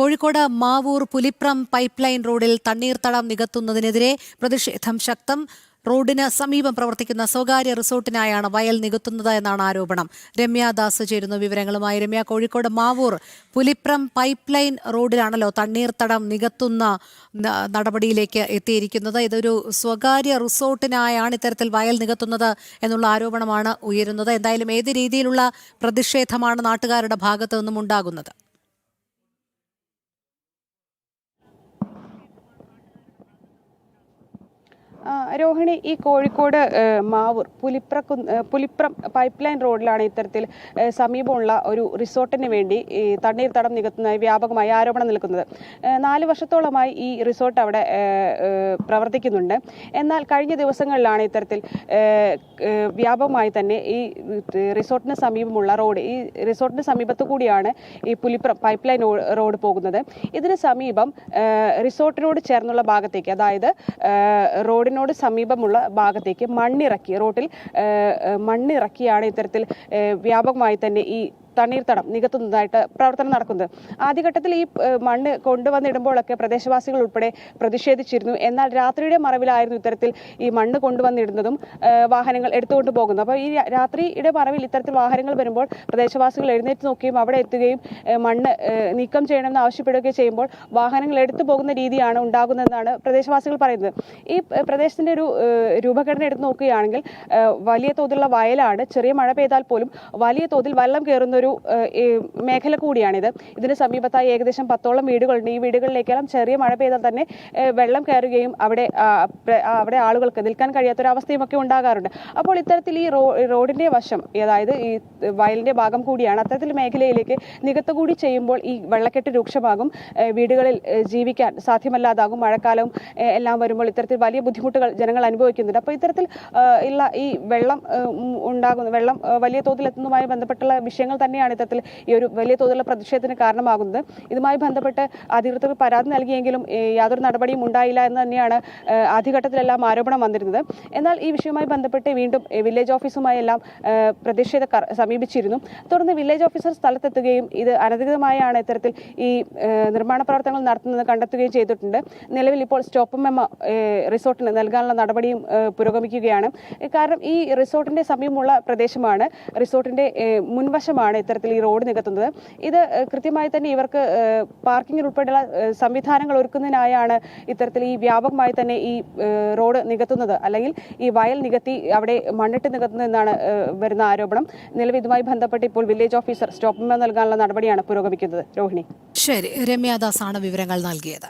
Kozhikode Mavoor Pulipram pipe line റോഡിൽ തണ്ണീർത്തടം നികത്തുന്നതിനെതിരെ പ്രതിഷേധം ശക്തം. റോഡിന് സമീപം പ്രവർത്തിക്കുന്ന സ്വകാര്യ റിസോർട്ടിനായാണ് വയൽ നികത്തുന്നത് എന്നാണ് ആരോപണം. രമ്യ ദാസ് ചേരുന്നു വിവരങ്ങളുമായി. രമ്യ കോഴിക്കോട് മാവൂർ പുലിപ്രം പൈപ്പ് ലൈൻ റോഡിലാണല്ലോ തണ്ണീർത്തടം നികത്തുന്ന നടപടിയിലേക്ക് എത്തിയിരിക്കുന്നത്. ഇതൊരു സ്വകാര്യ റിസോർട്ടിനായാണ് ഇത്തരത്തിൽ വയൽ നികത്തുന്നത് എന്നുള്ള ആരോപണമാണ് ഉയരുന്നത്. എന്തായാലും ഏത് രീതിയിലുള്ള പ്രതിഷേധമാണ് നാട്ടുകാരുടെ ഭാഗത്തു നിന്നും ഉണ്ടാകുന്നത്? രോഹിണി ഈ കോഴിക്കോട് മാവൂർ പുലിപ്രക്കു പുലിപ്രം പൈപ്പ് ലൈൻ റോഡിലാണ് ഇത്തരത്തിൽ സമീപമുള്ള ഒരു റിസോർട്ടിന് വേണ്ടി ഈ തടം നികത്തുന്നതായി വ്യാപകമായി ആരോപണം നിൽക്കുന്നത്. നാല് വർഷത്തോളമായി ഈ റിസോർട്ട് അവിടെ പ്രവർത്തിക്കുന്നുണ്ട്. എന്നാൽ കഴിഞ്ഞ ദിവസങ്ങളിലാണ് ഇത്തരത്തിൽ വ്യാപകമായി തന്നെ ഈ റിസോർട്ടിന് സമീപമുള്ള റോഡ് ഈ റിസോർട്ടിന് സമീപത്തു കൂടിയാണ് ഈ പുലിപ്രം പൈപ്പ് ലൈൻ റോഡ് പോകുന്നത്. ഇതിന് സമീപം റിസോർട്ടിനോട് ചേർന്നുള്ള ഭാഗത്തേക്ക് അതായത് ഏഹ്, റോഡിനോട് സമീപമുള്ള ഭാഗത്തേക്ക് മണ്ണിറക്കി റോട്ടിൽ മണ്ണിറക്കിയാണ് ഇത്തരത്തിൽ വ്യാപകമായി തന്നെ ഈ തണ്ണീർത്തടം നികത്തുന്നതായിട്ട് പ്രവർത്തനം നടക്കുന്നത്. ആദ്യഘട്ടത്തിൽ ഈ മണ്ണ് കൊണ്ടുവന്നിടുമ്പോഴൊക്കെ പ്രദേശവാസികൾ ഉൾപ്പെടെ പ്രതിഷേധിച്ചിരുന്നു. എന്നാൽ രാത്രിയുടെ മറവിലായിരുന്നു ഇത്തരത്തിൽ ഈ മണ്ണ് കൊണ്ടുവന്നിടുന്നതും വാഹനങ്ങൾ എടുത്തുകൊണ്ട് പോകുന്നത്. അപ്പോൾ ഈ രാത്രിയുടെ മറവിൽ ഇത്തരത്തിൽ വാഹനങ്ങൾ വരുമ്പോൾ പ്രദേശവാസികൾ എഴുന്നേറ്റ് നോക്കുകയും അവിടെ എത്തുകയും മണ്ണ് നീക്കം ചെയ്യണമെന്ന് ആവശ്യപ്പെടുകയും ചെയ്യുമ്പോൾ വാഹനങ്ങൾ എടുത്തു പോകുന്ന രീതിയാണ് ഉണ്ടാകുന്നതെന്നാണ് പ്രദേശവാസികൾ പറയുന്നത്. ഈ പ്രദേശത്തിന്റെ ഒരു രൂപഘടന എടുത്ത് നോക്കുകയാണെങ്കിൽ വലിയ തോതിലുള്ള വയലാണ് ചെറിയ മഴ പെയ്താൽ പോലും വലിയ തോതിൽ വെള്ളം കയറുന്ന ഒരു ഈ മേഖല കൂടിയാണിത്. ഇതിന് സമീപത്തായി ഏകദേശം പത്തോളം വീടുകളുണ്ട്. ഈ വീടുകളിലേക്കെല്ലാം ചെറിയ മഴ പെയ്താൽ തന്നെ വെള്ളം കയറുകയും അവിടെ അവിടെ ആളുകൾക്ക് നിൽക്കാൻ കഴിയാത്തൊരവസ്ഥയും ഒക്കെ ഉണ്ടാകാറുണ്ട്. അപ്പോൾ ഇത്തരത്തിൽ ഈ റോഡിന്റെ വശം അതായത് ഈ വയലിന്റെ ഭാഗം കൂടിയാണ് അത്തരത്തിൽ മേഖലയിലേക്ക് നികത്തുകൂടി ചെയ്യുമ്പോൾ ഈ വെള്ളക്കെട്ട് രൂക്ഷമാകും. വീടുകളിൽ ജീവിക്കാൻ സാധ്യമല്ലാതാകും. മഴക്കാലവും എല്ലാം വരുമ്പോൾ ഇത്തരത്തിൽ വലിയ ബുദ്ധിമുട്ടുകൾ ജനങ്ങൾ അനുഭവിക്കുന്നുണ്ട്. അപ്പോൾ ഇത്തരത്തിൽ ഉള്ള ഈ വെള്ളം ഉണ്ടാകുന്ന വെള്ളം വലിയ തോതിൽ എത്തുന്നതുമായി ബന്ധപ്പെട്ടുള്ള വിഷയങ്ങൾ തന്നെയാണ് ഇത്തരത്തിൽ ഈ ഒരു വലിയ തോതിലുള്ള പ്രതിഷേധത്തിന് കാരണമാകുന്നത്. ഇതുമായി ബന്ധപ്പെട്ട് അധികൃതർ പരാതി നൽകിയെങ്കിലും യാതൊരു നടപടിയും ഉണ്ടായില്ല എന്ന് തന്നെയാണ് ആദ്യഘട്ടത്തിലെല്ലാം ആരോപണം വന്നിരുന്നത്. എന്നാൽ ഈ വിഷയവുമായി ബന്ധപ്പെട്ട് വീണ്ടും വില്ലേജ് ഓഫീസുമായി എല്ലാം പ്രതിഷേധക്കാർ സമീപിച്ചിരുന്നു. തുടർന്ന് വില്ലേജ് ഓഫീസർ സ്ഥലത്തെത്തുകയും ഇത് അനധികൃതമായാണ് ഇത്തരത്തിൽ ഈ നിർമ്മാണ പ്രവർത്തനങ്ങൾ നടത്തുന്നത് കണ്ടെത്തുകയും ചെയ്തിട്ടുണ്ട്. നിലവിൽ ഇപ്പോൾ സ്റ്റോപ്പ് മെമ്മ റിസോർട്ടിന് നൽകാനുള്ള നടപടിയും പുരോഗമിക്കുകയാണ്. കാരണം ഈ റിസോർട്ടിന്റെ സമീപമുള്ള പ്രദേശമാണ്. റിസോർട്ടിന്റെ മുൻവശമാണ് ഇത്തരത്തിൽ ഈ റോഡ് നികത്തുന്നത്. ഇത് കൃത്യമായി തന്നെ ഇവർക്ക് പാർക്കിംഗിൽ പാർക്കിംഗ് ഉൾപ്പെടെയുള്ള സംവിധാനങ്ങൾ ഒരുക്കുന്നതിനായാണ് ഇത്തരത്തിൽ ഈ വ്യാപകമായി തന്നെ ഈ റോഡ് നികത്തുന്നത്. അല്ലെങ്കിൽ ഈ വയൽ നികത്തി അവിടെ മണ്ണിട്ട് നികത്തുന്നതെന്നാണ് വരുന്ന ആരോപണം. നിലവിൽ ഇതുമായി ബന്ധപ്പെട്ട് ഇപ്പോൾ വില്ലേജ് ഓഫീസർ സ്റ്റോപ്പ് നൽകാനുള്ള നടപടിയാണ് പുരോഗമിക്കുന്നത്. രോഹിണി. ശരി. രമ്യാദാസാണ് വിവരങ്ങൾ നൽകിയത്.